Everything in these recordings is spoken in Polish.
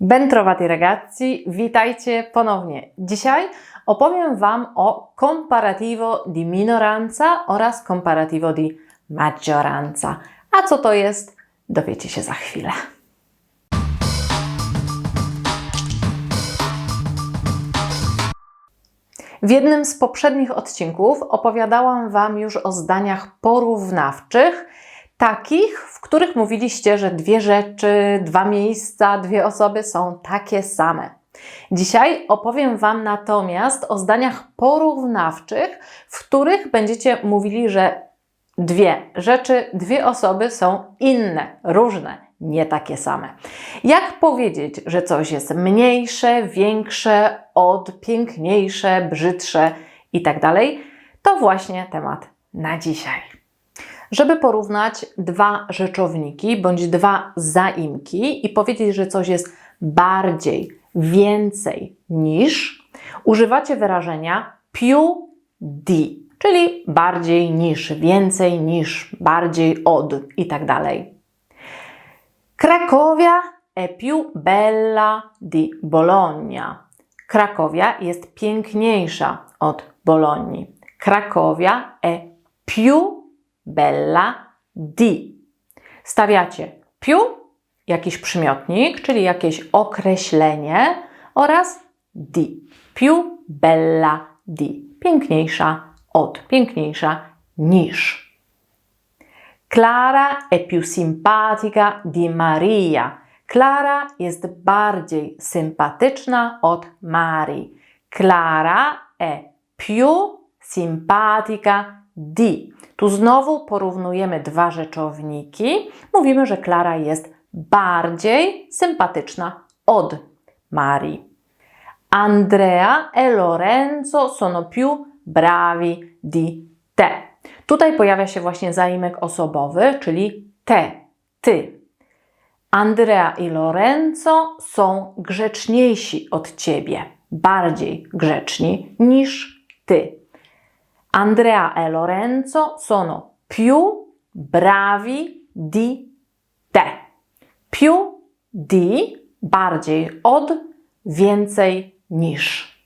Bentrovati ragazzi, witajcie ponownie. Dzisiaj opowiem Wam o comparativo di minoranza oraz comparativo di maggioranza. A co to jest, dowiecie się za chwilę. W jednym z poprzednich odcinków opowiadałam Wam już o zdaniach porównawczych, takich, w których mówiliście, że dwie rzeczy, dwa miejsca, dwie osoby są takie same. Dzisiaj opowiem Wam natomiast o zdaniach porównawczych, w których będziecie mówili, że dwie rzeczy, dwie osoby są inne, różne, nie takie same. Jak powiedzieć, że coś jest mniejsze, większe, od, piękniejsze, brzydsze i tak? To właśnie temat na dzisiaj. Żeby porównać dwa rzeczowniki bądź dwa zaimki i powiedzieć, że coś jest bardziej, więcej niż, używacie wyrażenia più di, czyli bardziej niż, więcej niż, bardziej od i tak dalej. Cracovia è più bella di Bologna. Krakowia jest piękniejsza od Bolonii. Krakowia è più bella di. Stawiacie più, jakiś przymiotnik, czyli jakieś określenie oraz di. Più bella di. Piękniejsza od, piękniejsza niż. Clara è più simpatica di Maria. Clara jest bardziej sympatyczna od Marii. Clara è più simpatica di. Tu znowu porównujemy dwa rzeczowniki. Mówimy, że Klara jest bardziej sympatyczna od Marii. Andrea e Lorenzo sono più bravi di te. Tutaj pojawia się właśnie zaimek osobowy, czyli te, ty. Andrea i Lorenzo są grzeczniejsi od ciebie, bardziej grzeczni niż ty. Andrea e Lorenzo sono più bravi di te. Più di, bardziej od, więcej niż.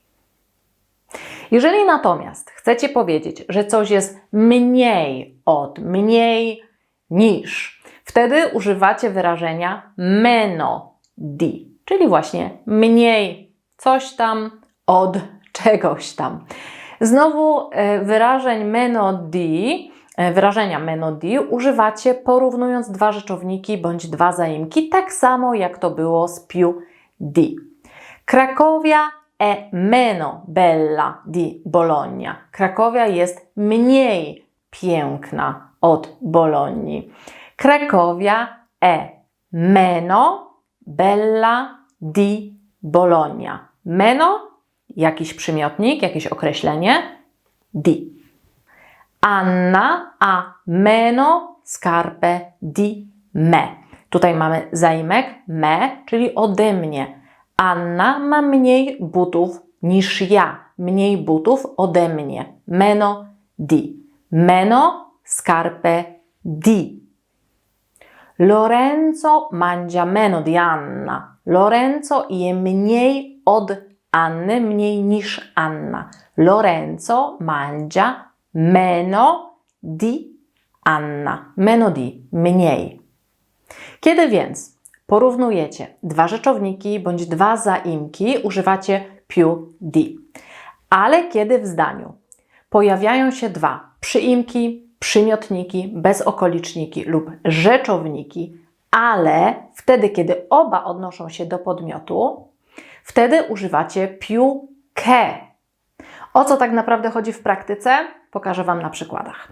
Jeżeli natomiast chcecie powiedzieć, że coś jest mniej od, mniej niż, wtedy używacie wyrażenia meno di, czyli właśnie mniej coś tam od czegoś tam. Znowu e, wyrażeń meno di, e, wyrażenia meno di używacie porównując dwa rzeczowniki bądź dwa zaimki, tak samo jak to było z più di. Krakowia è meno bella di Bologna. Krakowia jest mniej piękna od Bolonii. Krakowia è meno bella di Bologna. Meno jakiś przymiotnik, jakieś określenie di. Anna ha meno scarpe di me. Tutaj mamy zaimek me, czyli ode mnie. Anna ma mniej butów niż ja. Mniej butów ode mnie. Meno di. Meno scarpe di. Lorenzo mangia meno di Anna. Lorenzo je mniej od Anny, mniej niż Anna. Lorenzo mangia meno di Anna. Meno di, mniej. Kiedy więc porównujecie dwa rzeczowniki bądź dwa zaimki, używacie più di. Ale kiedy w zdaniu pojawiają się dwa przyimki, przymiotniki, bezokoliczniki lub rzeczowniki, ale wtedy, kiedy oba odnoszą się do podmiotu, wtedy używacie che. O co tak naprawdę chodzi w praktyce? Pokażę Wam na przykładach.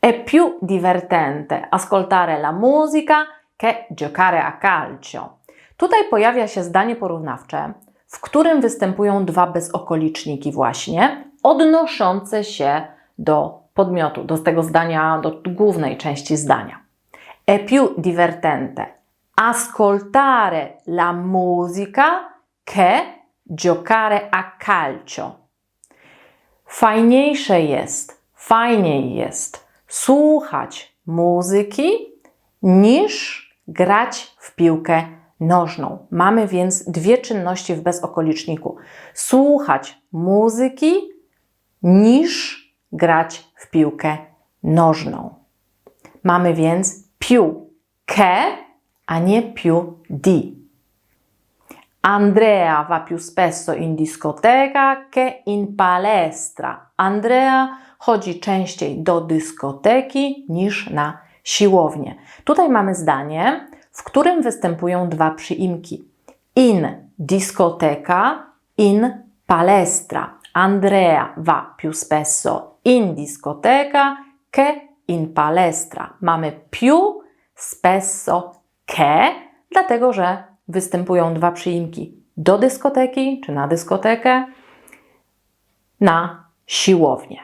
È più divertente ascoltare la musica che giocare a calcio. Tutaj pojawia się zdanie porównawcze, w którym występują dwa bezokoliczniki właśnie, odnoszące się do podmiotu, do tego zdania, do głównej części zdania. È più divertente ascoltare la musica che giocare a calcio. Fajniejsze jest, fajniej jest słuchać muzyki niż grać w piłkę nożną. Mamy więc dwie czynności w bezokoliczniku. Słuchać muzyki niż grać w piłkę nożną. Mamy więc che, a nie più di. Andrea va più spesso in discoteca che in palestra. Andrea chodzi częściej do dyskoteki niż na siłownię. Tutaj mamy zdanie, w którym występują dwa przyimki. In discoteca, in palestra. Andrea va più spesso in discoteca che in palestra. Mamy più spesso che, dlatego że występują dwa przyimki do dyskoteki czy na dyskotekę, na siłownię.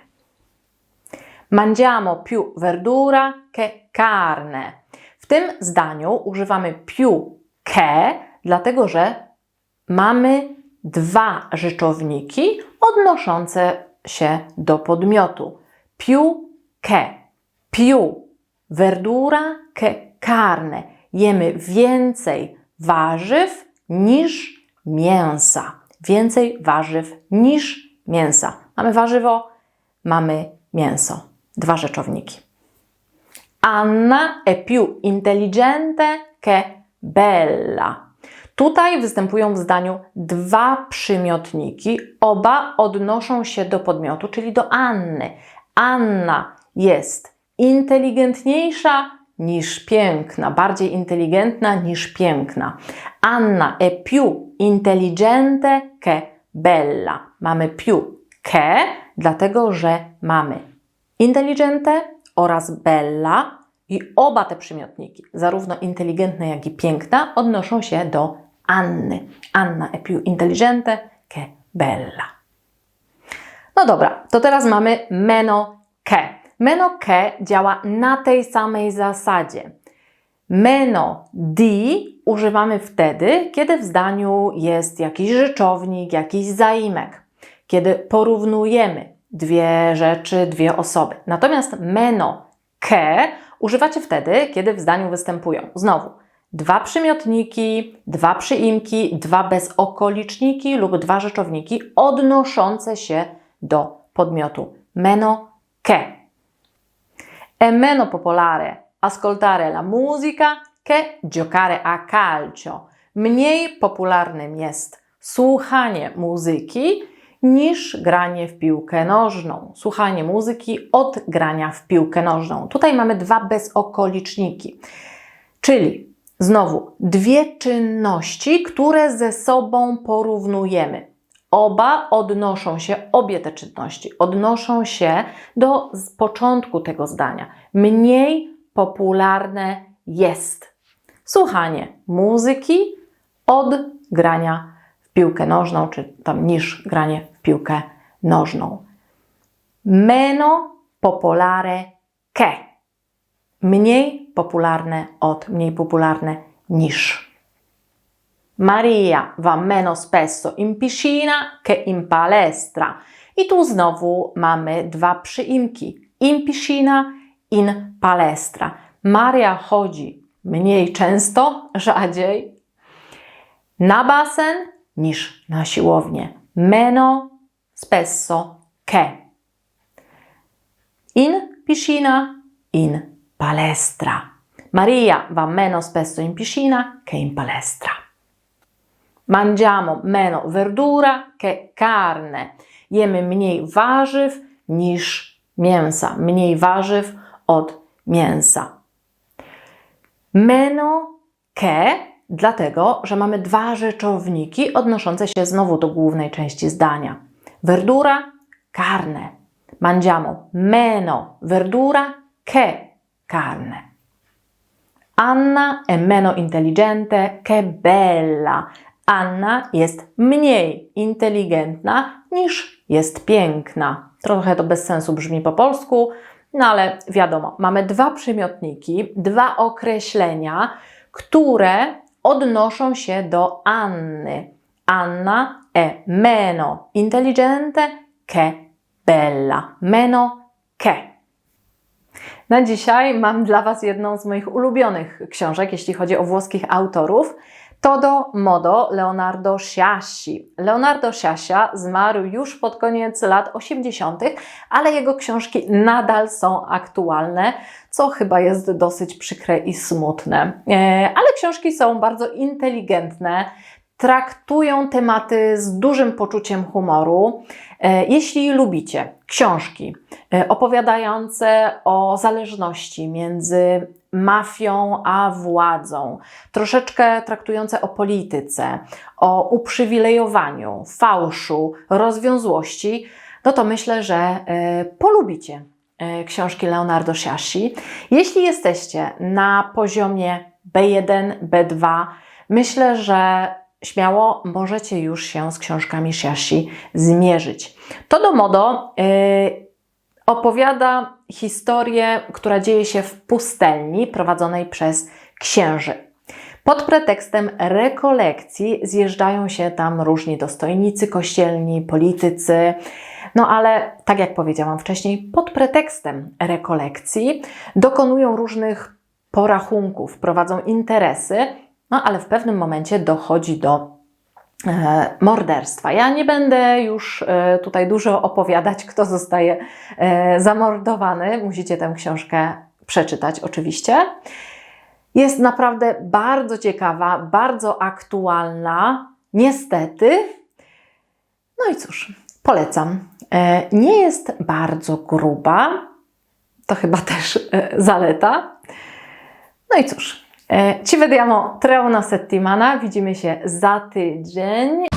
Mangiamo più verdura che carne. W tym zdaniu używamy più che, dlatego że mamy dwa rzeczowniki odnoszące się do podmiotu. Più che. Più verdura che carne. Jemy więcej warzyw niż mięsa. Więcej warzyw niż mięsa. Mamy warzywo, mamy mięso. Dwa rzeczowniki. Anna è più intelligente che bella. Tutaj występują w zdaniu dwa przymiotniki, oba odnoszą się do podmiotu, czyli do Anny. Anna jest inteligentniejsza niż piękna, bardziej inteligentna niż piękna. Anna è più intelligente che bella. Mamy più che, dlatego że mamy intelligente oraz bella i oba te przymiotniki, zarówno inteligentne, jak i piękna, odnoszą się do Anny. Anna è più intelligente che bella. No dobra, to teraz mamy meno che. Meno che działa na tej samej zasadzie. Meno di używamy wtedy, kiedy w zdaniu jest jakiś rzeczownik, jakiś zaimek, kiedy porównujemy dwie rzeczy, dwie osoby. Natomiast meno ke używacie wtedy, kiedy w zdaniu występują znowu dwa przymiotniki, dwa przyimki, dwa bezokoliczniki lub dwa rzeczowniki odnoszące się do podmiotu. Meno che. È meno popolare ascoltare la musica che giocare a calcio. Mniej popularnym jest słuchanie muzyki niż granie w piłkę nożną. Słuchanie muzyki od grania w piłkę nożną. Tutaj mamy dwa bezokoliczniki, czyli znowu dwie czynności, które ze sobą porównujemy. Oba odnoszą się, obie te czynności odnoszą się do początku tego zdania. Mniej popularne jest słuchanie muzyki od grania w piłkę nożną, czy tam niż granie w piłkę nożną. Meno popolare che. Mniej popularne od mniej popularne niż. Maria va meno spesso in piscina che in palestra. I tu znowu mamy dwa przyimki. In piscina, in palestra. Maria chodzi mniej często, rzadziej na basen niż na siłownię. Meno spesso che. In piscina, in palestra. Maria va meno spesso in piscina che in palestra. Mangiamo meno verdura che carne. Jemy mniej warzyw niż mięsa. Mniej warzyw od mięsa. Meno che, dlatego, że mamy dwa rzeczowniki odnoszące się znowu do głównej części zdania. Verdura, carne. Mangiamo meno verdura che carne. Anna è meno intelligente che bella. Anna jest mniej inteligentna niż jest piękna. Trochę to bez sensu brzmi po polsku, no ale wiadomo, mamy dwa przymiotniki, dwa określenia, które odnoszą się do Anny. Anna è meno intelligente che bella. Meno che. Na dzisiaj mam dla Was jedną z moich ulubionych książek, jeśli chodzi o włoskich autorów. Todo modo Leonardo Sciasci. Leonardo Sciascia zmarł już pod koniec lat 80., ale jego książki nadal są aktualne, co chyba jest dosyć przykre i smutne. E, Ale książki są bardzo inteligentne, traktują tematy z dużym poczuciem humoru. E, Jeśli lubicie książki e, opowiadające o zależności między mafią a władzą, troszeczkę traktujące o polityce, o uprzywilejowaniu, fałszu, rozwiązłości, no to myślę, że e, polubicie książki Leonardo Sciasci. Jeśli jesteście na poziomie B1, B2, myślę, że śmiało możecie już się z książkami Sciasci zmierzyć. To do modo y, opowiada historię, która dzieje się w pustelni prowadzonej przez księży. Pod pretekstem rekolekcji zjeżdżają się tam różni dostojnicy kościelni, politycy. No ale, tak jak powiedziałam wcześniej, pod pretekstem rekolekcji dokonują różnych porachunków, prowadzą interesy, no ale w pewnym momencie dochodzi do e, morderstwa. Ja nie będę już e, tutaj dużo opowiadać, kto zostaje e, zamordowany. Musicie tę książkę przeczytać, oczywiście. Jest naprawdę bardzo ciekawa, bardzo aktualna, niestety. No i cóż, polecam. Nie jest bardzo gruba, to chyba też zaleta. No i cóż, ci vediamo tra una settimana, widzimy się za tydzień.